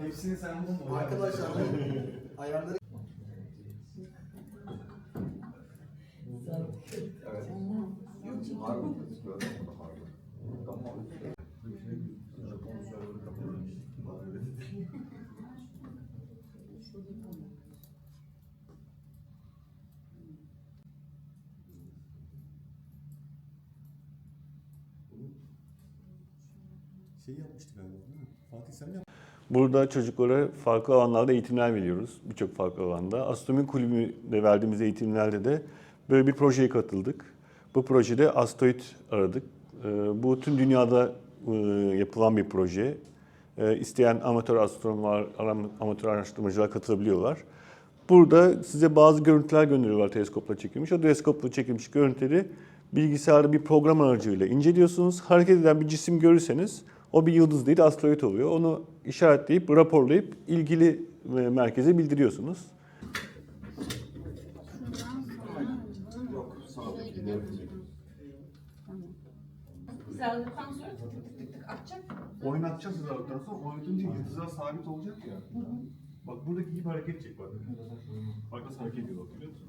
Hepsini sen bulma. Arkadaşlar ayarları Şey yapmıştık galiba değil mi? Burada çocuklara farklı alanlarda eğitimler veriyoruz. Birçok farklı alanda. Astronomi kulübünde verdiğimiz eğitimlerde de böyle bir projeye katıldık. Bu projede asteroid aradık. Ee, Bu tüm dünyada e, yapılan bir proje. Ee, İsteyen amatör astronomlar, amatör araştırmacılar katılabiliyorlar. Burada size bazı görüntüler gönderiyorlar teleskopla çekilmiş. O teleskopla çekilmiş görüntüleri bilgisayarda bir program aracıyla inceliyorsunuz. Hareket eden bir cisim görürseniz o bir yıldız değil asteroid oluyor. Onu işaretleyip, raporlayıp ilgili e, merkeze bildiriyorsunuz. Biz aldıktan sonra tık tık tık atacak. Oynatacağız zaten sonra oynatınca yıldızlar sabit olacak ya. Bak buradaki gibi hareket çek bak. Bak nasıl hareket ediyor bak görüyor musun?